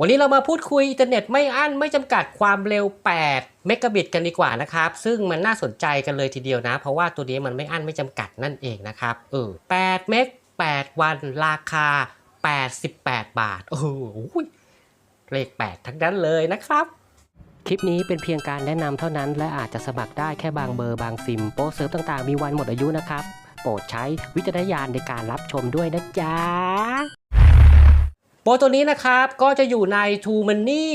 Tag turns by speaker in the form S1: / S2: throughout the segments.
S1: วันนี้เรามาพูดคุยอินเทอร์เน็ตไม่อั้นไม่จำกัดความเร็ว 8 เมกะบิตกันดีกว่านะครับ ซึ่งมันน่าสนใจกันเลยทีเดียวนะ เพราะว่าตัวนี้มันไม่อั้นไม่จำกัดนั่นเองนะครับเออ8เมก8 วันราคา 88 บาท โอ้โหเลข 8 ทั้งนั้นเลยนะครับคลิปนี้เป็นเพียงการแนะนำเท่านั้น และอาจจะสมัครได้แค่บางเบอร์บางซิม โปรเซิร์ฟต่างๆ มีวันหมดอายุนะครับ โปรดใช้วิจารณญาณในการรับชมด้วยนะจ๊ะ โปรตัวนี้นะครับก็จะอยู่ใน t o Money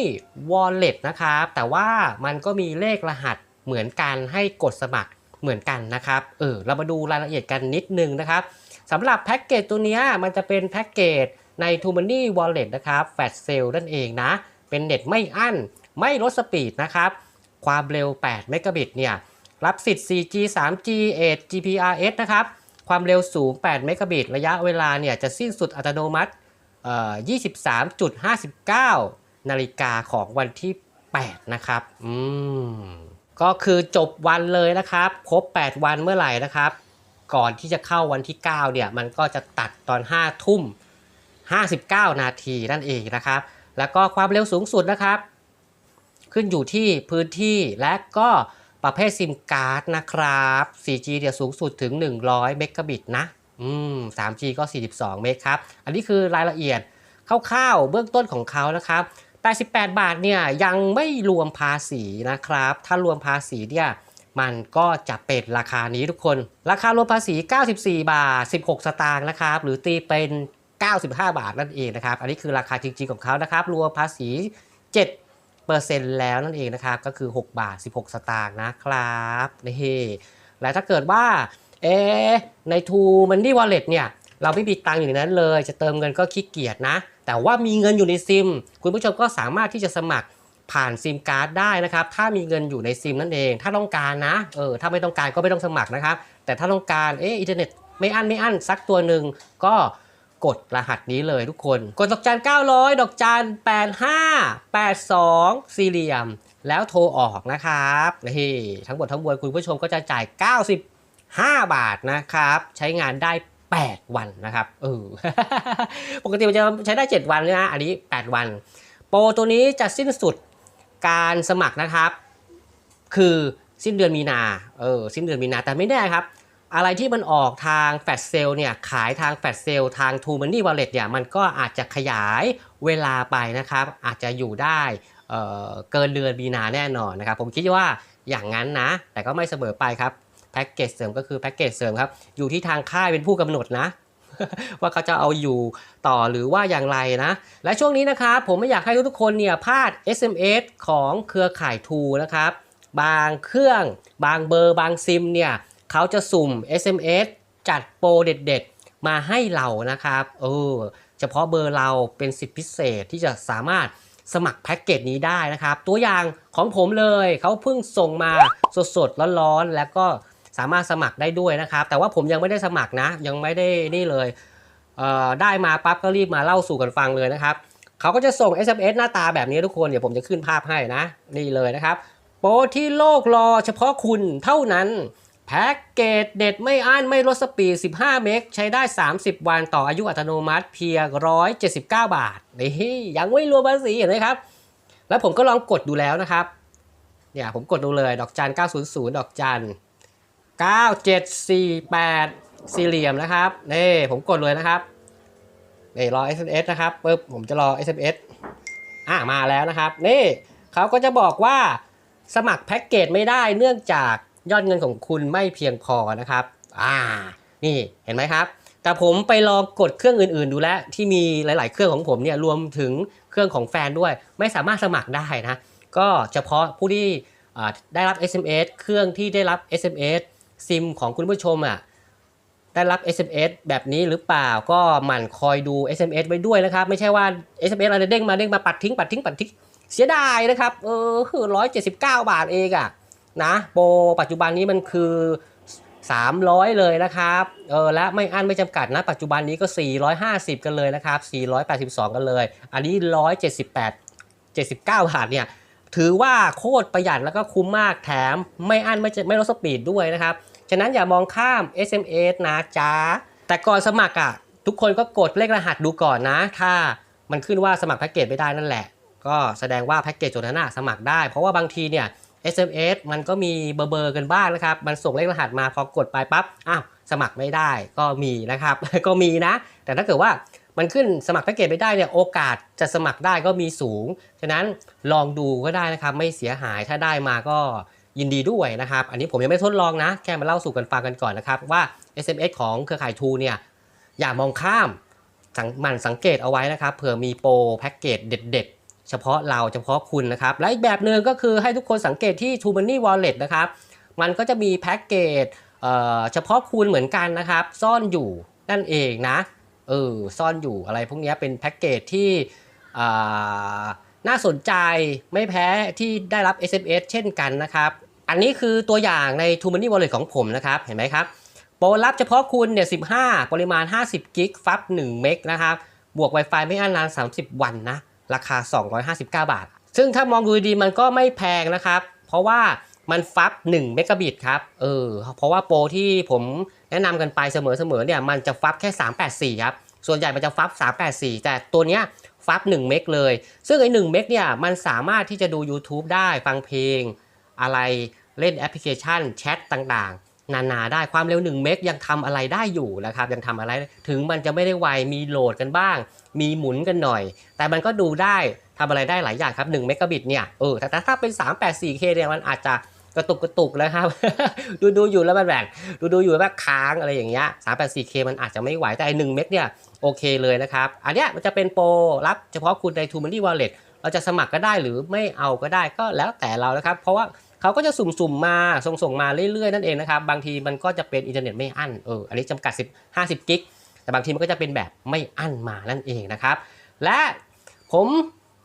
S1: Wallet นะครับ แต่ว่ามันก็มีเลขรหัสเหมือนกันให้กดสมัครเหมือนกันนะครับ เออเรามาดูรายละเอียดกันนิดนึงนะครับสำหรับแพ็กเกจตัวเนี้ยมันจะเป็นแพ็กเกจใน t o Money Wallet นะครับแฟลชเซลนั่นเองนะ เป็นเน็ตไม่อั้น ไม่ลดสปีดนะครับ ความเร็ว 8 เมกะบิตเนี่ย รับสิทธิ์ 4G 3G 8 GPRS นะครับ ความเร็วสูง 8 เมกะบิต ระยะเวลาเนี่ยจะสิ้นสุดอัตโนมัติ 23.59 นาฬิกาของวันที่ 8 นะครับ อืม ก็คือจบวันเลยนะครับ ครบ 8 วันเมื่อไหร่นะครับ ก่อนที่จะเข้าวันที่ 9 เนี่ย มันก็จะตัดตอน 5 ทุ่ม 59 นาทีนั่นเองนะครับ แล้วก็ความเร็วสูงสุดนะครับ ขึ้นอยู่ที่พื้นที่และก็ประเภทซิมการ์ดนะครับ 4G เดี๋ยวสูงสุดถึง 100 เมกะบิตนะ อืม 3G ก็ 42 เมกครับ อันนี้คือรายละเอียดคร่าวๆเบื้องต้นของเขานะครับ 88 บาทเนี่ยยังไม่รวมภาษีนะครับ ถ้ารวมภาษีเนี่ยมันก็จะเป็นราคานี้ทุกคน ราคารวมภาษี 94 บาท 16 สตางค์นะครับ หรือตีเป็น 95 บาทนั่นเองนะครับ อันนี้คือราคาจริงๆของเขานะครับ รวมภาษี 7เปอร์เซ็นต์แล้วนั่นเองนะครับ ก็คือ 6 บาท 16 สตางค์นะครับนี่และถ้าเกิดว่า เอ๊ใน t ูมันนี่วอลเล็ตเนี่ยเราไม่มีตังค์อยู่ในนั้นเลย จะเติมเงินก็ขี้เกียจนะ แต่ว่ามีเงินอยู่ในซิม คุณผู้ชมก็สามารถที่จะสมัครผ่านซิมการ์ดได้นะครับ ถ้ามีเงินอยู่ในซิมนั่นเอง ถ้าต้องการนะ เออ ถ้าไม่ต้องการก็ไม่ต้องสมัครนะครับ แต่ถ้าต้องการ เอ๊ะอินเทอร์เน็ตไม่อั้นไม่อั้นสักตัวหนึ่งก็กดรหัสนี้เลยทุกคน กดดอกจัน 900 ดอกจัน 85 82 สี่เหลี่ยม แล้วโทรออกนะครับนี่ทั้งหมดทั้งมวลคุณผู้ชมก็จะจ่าย 5 บาทนะครับ ใช้งานได้ 8 วันนะครับเออปกติมันจะใช้ได้ 7 วันนะอันนี้ 8 วัน โปรตัวนี้จะสิ้นสุดการสมัครนะครับ คือสิ้นเดือนมีนาเออสิ้นเดือนมีนาแต่ไม่แน่ครับ อะไรที่มันออกทางแฟลชเซลเนี่ยขายทางแฟลชเซลทาง t ูมันนี่วอลเล็ตเนี่ยมันก็อาจจะขยายเวลาไปนะครับ อาจจะอยู่ได้เเกินเดือนมีนาแน่นอนนะครับ ผมคิดว่าอย่างนั้นนะ แต่ก็ไม่เสมอไปครับ แพ็กเกจเสริมก็คือแพ็กเกจเสริมครับ อยู่ที่ทางค่ายเป็นผู้กำหนดนะ ว่าเขาจะเอาอยู่ต่อหรือว่าอย่างไรนะ และช่วงนี้นะครับผมไม่อยากให้ทุกๆคนเนี่ยพลาด SMS ของเครือข่ายทูนะครับ บางเครื่องบางเบอร์บางซิมเนี่ยเขาจะสุ่ม SMS จัดโปรเด็ดๆ มาให้เรานะครับเออเฉพาะเบอร์เราเป็นสิทธิพิเศษที่จะสามารถสมัครแพ็กเกจนี้ได้นะครับ ตัวอย่างของผมเลยเขาเพิ่งส่งมาสดๆ ร้อนๆ แล้วก็ สามารถสมัครได้ด้วยนะครับ แต่ว่าผมยังไม่ได้สมัครนะ ยังไม่ได้นี่เลยเได้มาปั๊บก็รีบมาเล่าสู่กันฟังเลยนะครับเขาก็จะส่ง SMS หน้าตาแบบนี้ทุกคน เดี๋ยวผมจะขึ้นภาพให้นะ นี่เลยนะครับ โปรที่โลกรอเฉพาะคุณเท่านั้นแพ็กเกจเด็ดไม่อั้นไม่ลดสปีด 15 เมก ใช้ได้ 30 วันต่ออายุอัตโนมัติเพียง 179 บาท นี่ยังไม่รวมภาษีเห็นไหมครับ แล้วผมก็ลองกดดูแล้วนะครับ เนี่ยผมกดดูเลย ดอกจัน 900 ดอกจัน 9748 สี่เหลี่ยมนะครับนี่ผมกดเลยนะครับนี่รอ SMS นะครับปึ๊บผมจะรอ SMS อ่ามาแล้วนะครับนี่เขาก็จะบอกว่าสมัครแพ็กเกจไม่ได้เนื่องจากยอดเงินของคุณไม่เพียงพอนะครับ อ่า นี่เห็นไหมครับ แต่ผมไปลองกดเครื่องอื่นๆ ดูแล้วที่มีหลาย ๆ เครื่องของผมเนี่ยรวมถึงเครื่องของแฟนด้วย ไม่สามารถสมัครได้นะ ก็เฉพาะผู้ที่ได้รับ SMS เครื่องที่ได้รับ SMS ซิมของคุณผู้ชมอะได้รับ SMS แบบนี้หรือเปล่าก็หมั่นคอยดู SMS ไว้ด้วยนะครับ ไม่ใช่ว่า SMS อะไรเด้งมาเด้งมาปัดทิ้งปัดทิ้งปัดทิ้งเสียดายนะครับเออคือร้อยเจ็ดสิบเก้าบาทเองอะนะโปรปัจจุบันนี้มันคือ 300 เลยนะครับเออและไม่อั้นไม่จำกัดนะ ปัจจุบันนี้ก็ 450 กันเลยนะครับ 482 กันเลย อันนี้ 178 79 บาทเนี่ยถือว่าโคตรประหยัดแล้วก็คุ้มมากแถมไม่อั้นไม่จะไม่ลดสปีดด้วยนะครับ ฉะนั้นอย่ามองข้าม SMS นะจ๊ะ แต่ก่อนสมัครอะทุกคนก็กดเลขรหัสดูก่อนนะ ถ้ามันขึ้นว่าสมัครแพ็กเกจไม่ได้นั่นแหละ ก็แสดงว่าแพ็กเกจตัวนั้นนะสมัครได้ เพราะว่าบางทีเนี่ย SMS มันก็มีเบอร์เบอร์กันบ้างนะครับ มันส่งเลขรหัสมาพอกดไปปั๊บ อ้าวสมัครไม่ได้ก็มีนะครับ ก็มีนะ แต่ถ้าเกิดว่ามันขึ้นสมัครแพ็กเกจไม่ได้เนี่ยโอกาสจะสมัครได้ก็มีสูง ฉะนั้นลองดูก็ได้นะครับ ไม่เสียหายถ้าได้มาก็ ยินดีด้วยนะครับ อันนี้ผมยังไม่ทดลองนะ แค่มาเล่าสู่กันฟังกันก่อนนะครับ ว่า SMS ของเครือข่ายทูเนี่ยอย่ามองข้ามสังมันสังเกตเอาไว้นะครับเผื่อมีโปรแพ็กเกจเด็ด ๆ เฉพาะเราเฉพาะคุณนะครับ และอีกแบบหนึ่งก็คือให้ทุกคนสังเกตที่ t ู Money Wallet นะครับ มันก็จะมีแพ็กเกจเอ่อเฉพาะคุณเหมือนกันนะครับ ซ่อนอยู่นั่นเองนะเออซ่อนอยู่อะไรพวกนี้เป็นแพ็กเกจที่อ่าน่าสนใจไม่แพ้ที่ได้รับ SMS เช่นกันนะครับ อันนี้คือตัวอย่างใน t ู Money Wallet ของผมนะครับ เห็นไหมครับ โปรลับเฉพาะคุณเนี่ย 15 ปริมาณ 50 กิก ฟับ 1 เมกนะครับ บวก Wi-Fi ไม่อั้นนาน 30 วันนะ ราคา 259 บาท ซึ่งถ้ามองดูดีมันก็ไม่แพงนะครับ เพราะว่ามันฟับ 1 เมกะบิตครับ เออ เพราะว่าโปรที่ผมแนะนำกันไปเสมอๆเนี่ย มันจะฟับแค่ 384 ครับ ส่วนใหญ่มันจะฟับ 384 แต่ตัวเนี้ยฟับ 1 เมกเลย ซึ่งไอ้1เมกเนี่ย มันสามารถที่จะดู YouTube ได้ ฟังเพลง อะไรเล่นแอปพลิเคชันแชทต่างๆ นานาได้ความเร็ว1เมกยังทำอะไรได้อยู่นะครับยังทำอะไรถึงมันจะไม่ได้ไวมีโหลดกันบ้าง มีหมุนกันหน่อย แต่มันก็ดูได้ทำอะไรได้หลายอย่างครับ1เมกะบิตเนี่ยเออแต่ถ้าเป็น 384K เนี่ยมันอาจจะกระตุกกระตุกแล้วครับ ดูดูอยู่แล้วมันแบบดูดูอยู่แล้วแบบค้างอะไรอย่างเงี้ย 384K มันอาจจะไม่ไหวแต่ไอ้1เมกเนี่ยโอเคเลยนะครับ อันเนี้ยมันจะเป็นโปรรับเฉพาะคุณใน t ู Money Wallet เราจะสมัครก็ได้หรือไม่เอาก็ได้ก็แล้วแต่เรานะครับ เพราะว่า เขาก็จะสุ่มๆมาส่งส่งๆมาเรื่อยๆนั่นเองนะครับบางทีมันก็จะเป็นอินเทอร์เน็ตไม่อั้นเอออันนี้จำกัด10 50กิกแต่บางทีมันก็จะเป็นแบบไม่อั้นมานั่นเองนะครับ และผม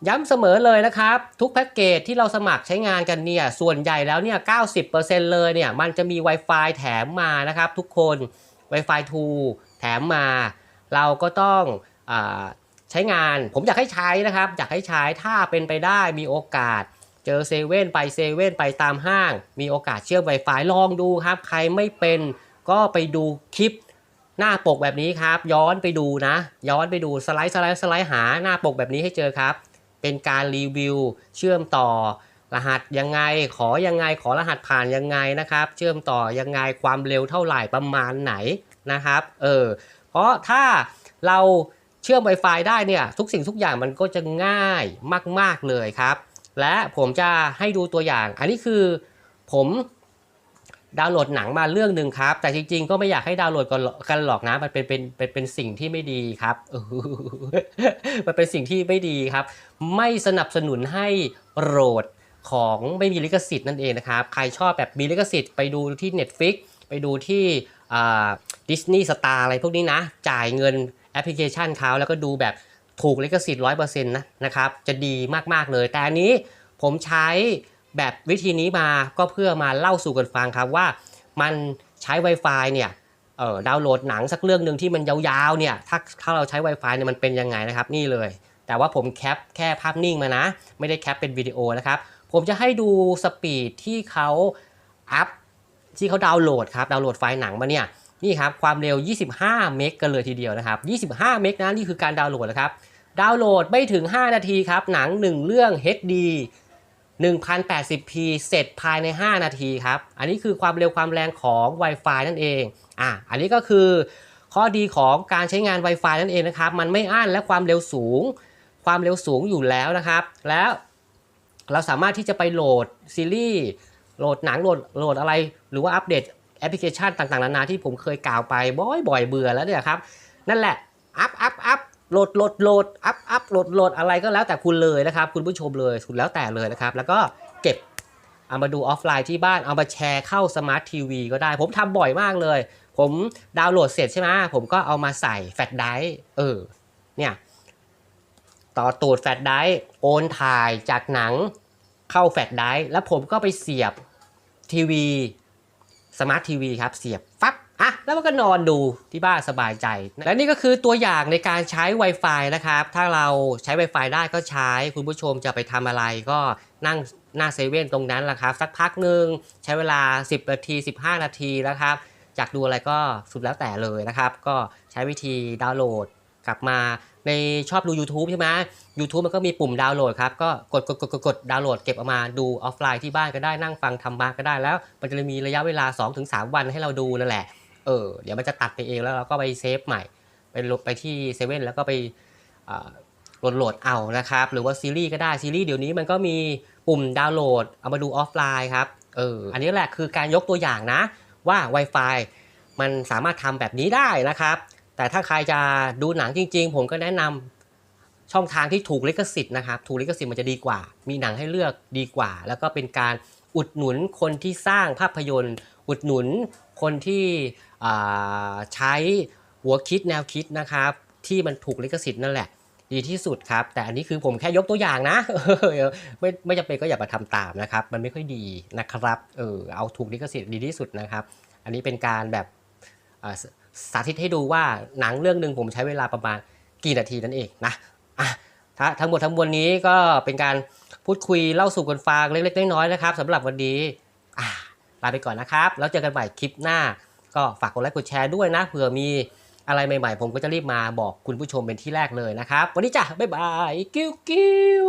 S1: ย้ำเสมอเลยนะครับ ทุกแพ็กเกจที่เราสมัครใช้งานกันเนี่ยส่วนใหญ่แล้วเนี่ย 90%เลยเนี่ยมันจะมี Wi-Fi แถมมานะครับ ทุกคน Wi-Fi 2 แถมมา เราก็ต้องอใช้งาน ผมอยากให้ใช้นะครับ อยากให้ใช้ถ้าเป็นไปได้มีโอกาส เจอเซเว่นไปเซเว่นไปตามห้าง มีโอกาสเชื่อม Wi-Fi ลองดูครับ ใครไม่เป็นก็ไปดูคลิปหน้าปกแบบนี้ครับ ย้อนไปดูนะ ย้อนไปดูสไลด์สไลด์สไลด์หาหน้าปกแบบนี้ให้เจอครับ เป็นการรีวิว เชื่อมต่อรหัสยังไง ขอยังไงขอรหัสผ่านยังไงนะครับ เชื่อมต่อยังไงความเร็วเท่าไหร่ประมาณไหนนะครับ เออเพราะถ้าเราเชื่อม Wi-Fi ได้เนี่ยทุกสิ่งทุกอย่างมันก็จะง่ายมาก ๆ เลยครับ และผมจะให้ดูตัวอย่าง อันนี้คือผมดาวน์โหลดหนังมาเรื่องหนึ่งครับ แต่จริงๆ ก็ไม่อยากให้ดาวน์โหลดกันหรอกนะ มันเป็นเป็นเป็นเป็นสิ่งที่ไม่ดีครับ มันเป็นสิ่งที่ไม่ดีครับ ไม่สนับสนุนให้โหลดของไม่มีลิขสิทธิ์นั่นเองนะครับ ใครชอบแบบมีลิขสิทธิ์ไปดูที่ Netflix ไปดูที่ดิสนีย์สตาร์อะไรพวกนี้นะ จ่ายเงินแอปพลิเคชันเขาแล้วก็ดูแบบ ถูกลิขสิทธิ์ร้อยเปอร์เซ็นต์นะนะครับจะดีมากๆเลย แต่อันนี้ผมใช้แบบวิธีนี้มาก็เพื่อมาเล่าสู่กันฟังครับว่ามันใช้ Wi-Fi เนี่ยเออดาวน์โหลดหนังสักเรื่องหนึ่งที่มันยาวๆเนี่ยถ้าถ้าเราใช้ Wi-Fi เนี่ยมันเป็นยังไงนะครับนี่เลย แต่ว่าผมแคปแค่ภาพนิ่งมานะ ไม่ได้แคปเป็นวิดีโอนะครับผมจะให้ดูสปีดที่เขาอัพที่เขาดาวน์โหลดครับดาวน์โหลดไฟล์หนังมาเนี่ย นี่ครับความเร็ว 25 เมกกันเลยทีเดียวนะครับ 25 เมกนะนี่คือการดาวน์โหลดนะครับ ดาวน์โหลดไม่ถึง 5 นาทีครับ หนัง 1 เรื่อง HD 1080p เสร็จภายใน 5 นาทีครับ อันนี้คือความเร็วความแรงของ Wi-Fi นั่นเอง อะ อันนี้ก็คือข้อดีของการใช้งาน Wi-Fi นั่นเองนะครับ มันไม่อั้นและความเร็วสูง ความเร็วสูงอยู่แล้วนะครับ แล้วเราสามารถที่จะไปโหลดซีรีส์ โหลดหนัง โหลดโหลดอะไร หรือว่าอัปเดต แอปพลิเคชันต่างๆนานาที่ผมเคยกล่าวไปบ่อยๆเบื่อแล้วเนี่ยครับ นั่นแหละ อัพอัพอัพโหลดโหลดโหลดอัพอัพโหลดโหลดอะไรก็แล้วแต่คุณเลยนะครับ คุณผู้ชมเลยคุณแล้วแต่เลยนะครับ แล้วก็เก็บเอามาดูออฟไลน์ที่บ้านเอามาแชร์เข้าสมาร์ททีวีก็ได้ ผมทำบ่อยมากเลย ผมดาวน์โหลดเสร็จใช่ไหมผมก็เอามาใส่แฟลชไดร์เออเนี่ยต่อตูดแฟลชไดร์โอนถ่ายจากหนังเข้าแฟลชไดร์แล้วผมก็ไปเสียบทีวี สมาร์ททีวีครับเสียบฟับอะแล้วมันก็นอนดูที่บ้านสบายใจ และนี่ก็คือตัวอย่างในการใช้ Wi-Fi นะครับ ถ้าเราใช้ Wi-Fi ได้ก็ใช้คุณผู้ชมจะไปทำอะไรก็นั่งหน้าเซเว่นตรงนั้นแหละครับ สักพักหนึ่งใช้เวลา 10 นาที 15 นาทีนะครับอยากดูอะไรก็สุดแล้วแต่เลยนะครับ ก็ใช้วิธีดาวน์โหลด กลับมาในชอบดู YouTube ใช่ไหม YouTube มันก็มีปุ่มดาวน์โหลดครับ ก็กดกดกดกดกดดาวน์โหลดเก็บเอามาดูออฟไลน์ที่บ้านก็ได้นั่งฟังทำบ้านก็ได้แล้ว มันจะมีระยะเวลา 2-3 วันให้เราดูนั่นแหละ เออ เดี๋ยวมันจะตัดไปเองแล้วเราก็ไปเซฟใหม่ ไปลบไปที่เซเว่นแล้วก็ไปโหลดโหลดเอานะครับ หรือว่าซีรีส์ก็ได้ซีรีส์เดี๋ยวนี้มันก็มีปุ่มดาวน์โหลดเอามาดูออฟไลน์ครับ เออ อันนี้แหละคือการยกตัวอย่างนะว่า Wi-Fi มันสามารถทำแบบนี้ได้นะครับ แต่ถ้าใครจะดูหนังจริง ๆ ผมก็แนะนำช่องทางที่ถูกลิขสิทธิ์นะครับ ถูกลิขสิทธิ์มันจะดีกว่า มีหนังให้เลือกดีกว่า แล้วก็เป็นการอุดหนุนคนที่สร้างภาพยนตร์ อุดหนุนคนที่ใช้หัวคิดแนวคิดนะครับ ที่มันถูกลิขสิทธิ์นั่นแหละดีที่สุดครับ แต่อันนี้คือผมแค่ยกตัวอย่างนะไม่ไม่จำเป็นก็อย่ามาทำตามนะครับ มันไม่ค่อยดีนะครับเออเอาถูกลิขสิทธิ์ดีที่สุดนะครับ อันนี้เป็นการแบบ สาธิตให้ดูว่าหนังเรื่องหนึ่งผมใช้เวลาประมาณกี่นาทีนั่นเองนะอะทั้งหมดทั้งมวลนี้ก็เป็นการพูดคุยเล่าสู่กันฟังเล็ก ๆ น้อยๆนะครับสำหรับวันนี้อะลาไปก่อนนะครับ แล้วเจอกันใหม่คลิปหน้า ก็ฝากกดไลค์กดแชร์ด้วยนะเผื่อมีอะไรใหม่ๆ ผมก็จะรีบมาบอกคุณผู้ชมเป็นที่แรกเลยนะครับ วันนี้จ้ะบ๊ายบาย กิ้วกิ้ว